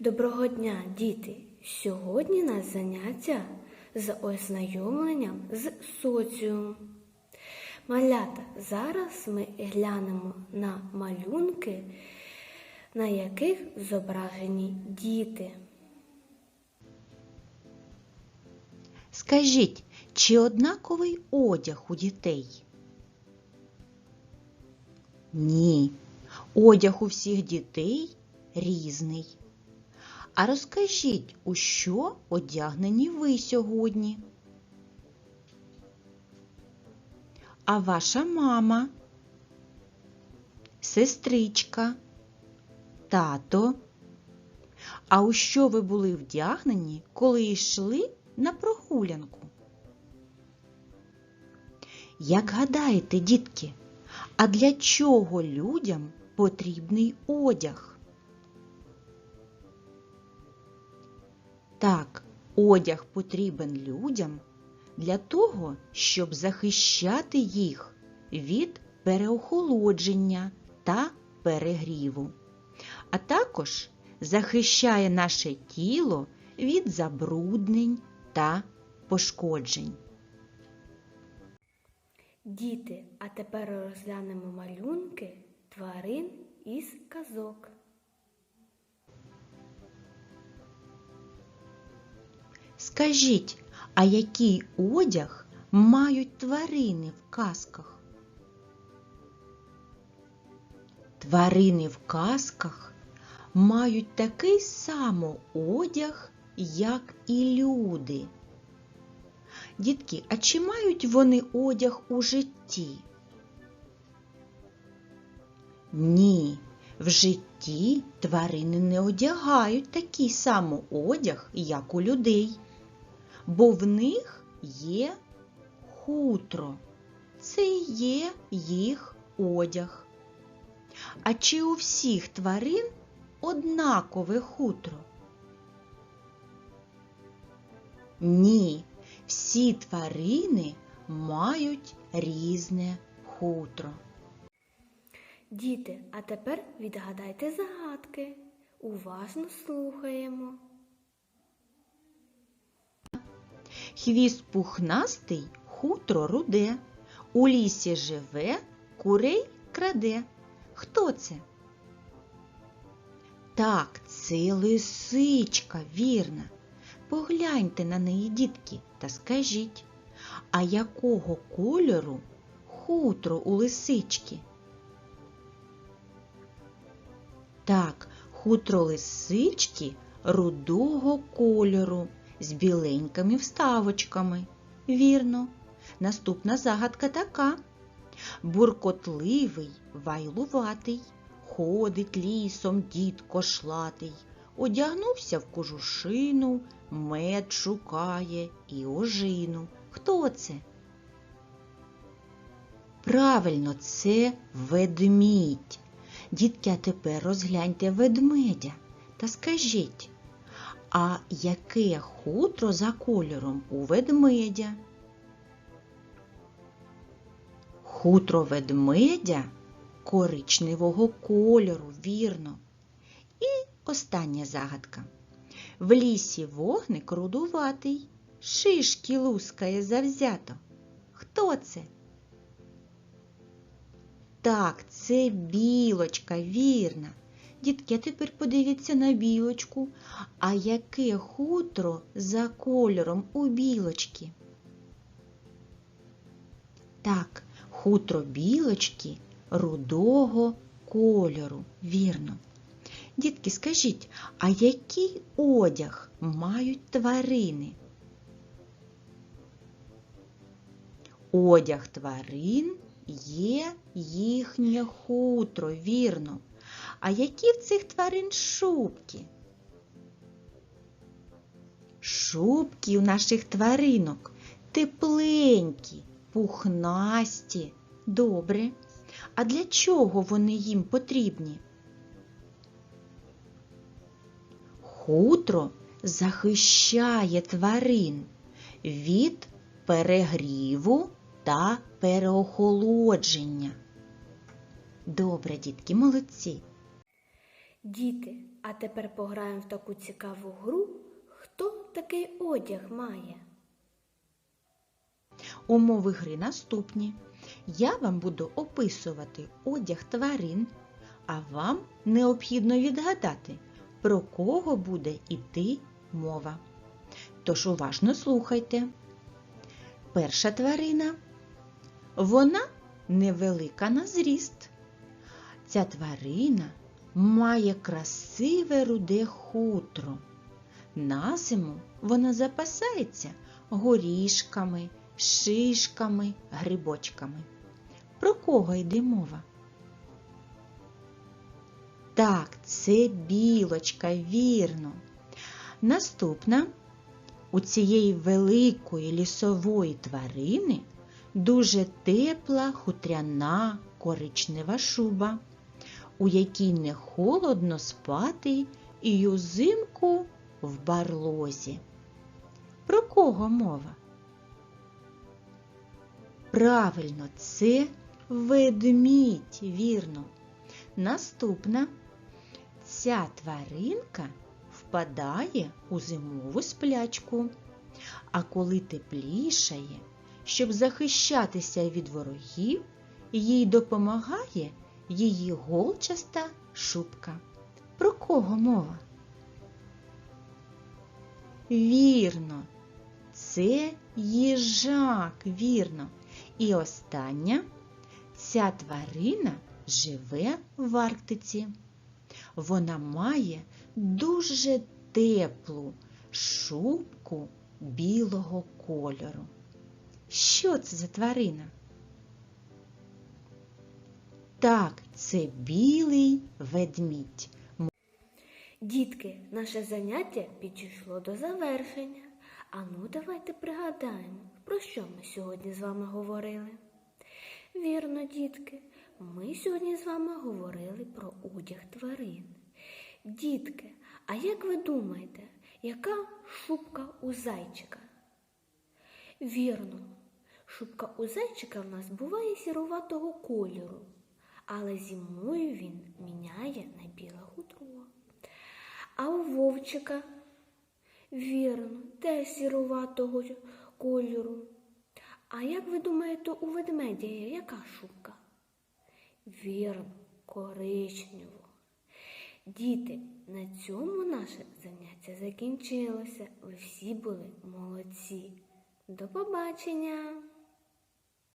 Доброго дня, діти! Сьогодні нас заняття з ознайомленням з соціумом. Малята, зараз ми глянемо на малюнки, на яких зображені діти. Скажіть, чи однаковий одяг у дітей? Ні, одяг у всіх дітей різний. А розкажіть, у що одягнені ви сьогодні? А ваша мама, сестричка, тато? А у що ви були вдягнені, коли йшли на прогулянку? Як гадаєте, дітки, а для чого людям потрібний одяг? Так, одяг потрібен людям для того, щоб захищати їх від переохолодження та перегріву, а також захищає наше тіло від забруднень та пошкоджень. Діти, а тепер розглянемо малюнки тварин із казок. Скажіть, а який одяг мають тварини в казках? Тварини в казках мають такий само одяг, як і люди. Дітки, а чи мають вони одяг у житті? Ні, в житті тварини не одягають такий само одяг, як у людей, бо в них є хутро. Це є їх одяг. А чи у всіх тварин однакове хутро? Ні, всі тварини мають різне хутро. Діти, а тепер відгадайте загадки. Уважно слухаємо. Хвіст пухнастий, хутро руде, у лісі живе, курей краде. Хто це? Так, це лисичка, вірна. Погляньте на неї, дітки, та скажіть, а якого кольору хутро у лисички? Так, хутро лисички рудого кольору з біленькими вставочками. Вірно. Наступна загадка така. Буркотливий, вайлуватий, ходить лісом дід кошлатий, одягнувся в кожушину, мед шукає і ожину. Хто це? Правильно, це ведмідь. Дітки, тепер розгляньте ведмедя та скажіть, а яке хутро за кольором у ведмедя? Хутро ведмедя коричневого кольору, вірно. І остання загадка. В лісі вогник рудуватий, шишки лускає завзято. Хто це? Так, це білочка, вірна. Дітки, а тепер подивіться на білочку. А яке хутро за кольором у білочки? Так, хутро білочки рудого кольору, вірно. Дітки, скажіть, а який одяг мають тварини? Одяг тварин є їхнє хутро, вірно. А які в цих тварин шубки? Шубки у наших тваринок тепленькі, пухнасті. Добре. А для чого вони їм потрібні? Хутро захищає тварин від перегріву та переохолодження. Добре, дітки, молодці. Діти, А тепер пограємо в таку цікаву гру, хто такий одяг має. Умови гри наступні. Я вам буду описувати одяг тварин, а вам необхідно відгадати, про кого буде йти мова. Тож уважно слухайте. Перша тварина. Вона невелика на зріст. Ця тварина має красиве руде хутро. На зиму вона запасається горішками, шишками, грибочками. Про кого йде мова? Так, це білочка, вірно. Наступна у цієї великої лісової тварини дуже тепла хутряна коричнева шуба, у якій не холодно спати і узимку в барлозі. Про кого мова? Правильно, це ведмідь, вірно. Наступна ця тваринка впадає у зимову сплячку, а коли теплішає, щоб захищатися від ворогів, їй допомагає її голчаста шубка. Про кого мова? Вірно, це їжак, вірно. І остання ця тварина живе в Арктиці. Вона має дуже теплу шубку білого кольору. Що це за тварина? Так, це білий ведмідь. Дітки, наше заняття підійшло до завершення. А ну давайте пригадаємо, про що ми сьогодні з вами говорили. Вірно, дітки, ми сьогодні з вами говорили про одяг тварин. Дітки, а як ви думаєте, яка шубка у зайчика? Вірно, шубка у зайчика в нас буває сіруватого кольору, але зимою він міняє на біле хутро. А у вовчика, вірно, теж сіруватого кольору. А як ви думаєте, у ведмедя яка шубка? Вірно, коричнево. Діти, на цьому наше заняття закінчилося. Ви всі були молодці. До побачення!